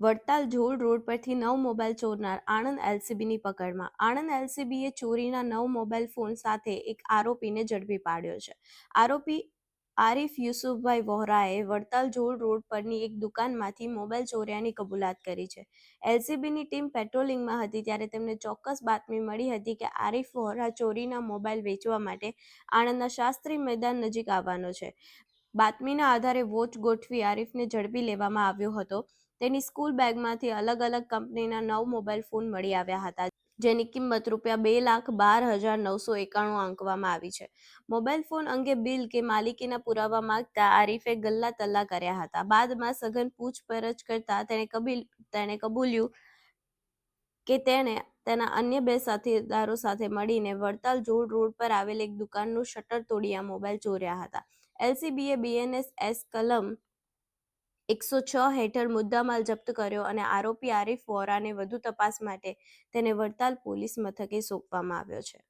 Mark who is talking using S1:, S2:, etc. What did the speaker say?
S1: Vadtal ધોળ road પરથી નવ mobile ચોરનાર આણંદ એલસીબીની પકડમાં. આણંદ એલસીબીએ ચોરીના નવ મોબાઈલ ફોન સાથે એક આરોપીને ઝડપી પાડ્યો છે. આરોપી આરિફ યુસુફભાઈ વોહરાએ વડતાલ ઝોલ રોડ પરની એક દુકાનમાંથી મોબાઈલ ચોર્યાની કબૂલાત કરી છે. એલસીબીની ટીમ પેટ્રોલિંગમાં હતી ત્યારે તેમને ચોક્કસ બાતમી મળી હતી કે આરિફ વોહરા ચોરીના મોબાઈલ વેચવા માટે આણંદના શાસ્ત્રી મેદાન નજીક આવવાનો છે. બાતમીના આધારે વોચ ગોઠવી આરિફને ઝડપી લેવામાં આવ્યો હતો. તેની સ્કૂલ બેગમાંથી અલગ અલગ કંપનીના નવ મોબાઈલ ફોન મળી આવ્યા હતા, જેની કિંમત રૂપિયા બે લાખ બાર હજાર નવસો એકાણું આંકવામાં આવી છે. મોબાઈલ ફોન અંગે બિલ કે માલિકીના પુરાવા માંગતા આરિફે ગલ્લા તલ્લા કર્યા હતા. બાદમાં સઘન પૂછપરછ કરતા તેણે કબીલ, તેણે કબૂલ્યું કે તેણે તેના અન્ય બે સાથીદારો સાથે મળીને વડતાલ જોડ રોડ પર આવેલ એક દુકાનનું શટર તોડી આ મોબાઈલ ચોર્યા હતા. એલસીબીએ બીએનએસ એસ કલમ એકસો છ હેઠળ મુદ્દામાલ જપ્ત કર્યો અને આરોપી આરિફ વોરાને વધુ તપાસ માટે તેને વડતાલ પોલીસ મથકે સોંપવામાં આવ્યો છે.